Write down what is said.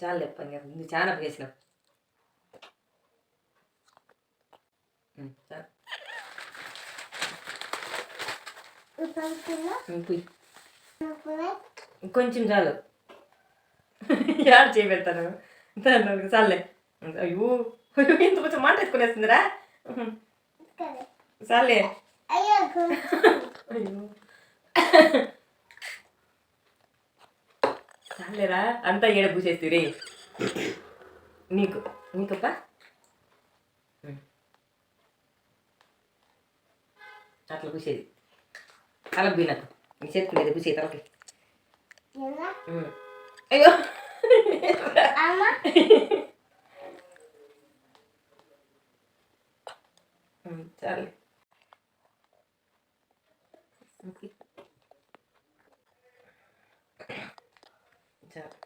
చాలు చెప్పండి కదా నువ్వు చాలా చేసినావు కొంచెం చాలు. యాడ్ చేయబెడతాను దాని చాలే అయ్యో అయ్యో, ఎంత కొంచెం మాట వేసుకునేస్తుందిరా చాలే అయ్యో. చాలేరా అంతా ఏడ పూసేస్తే రే నీకు నీకప్ప అట్లా పూసేది. తలకు బీనకు నీ చేతుకునేది పూసే తలకి. అయ్యో. చాలే. ఓకే చాలు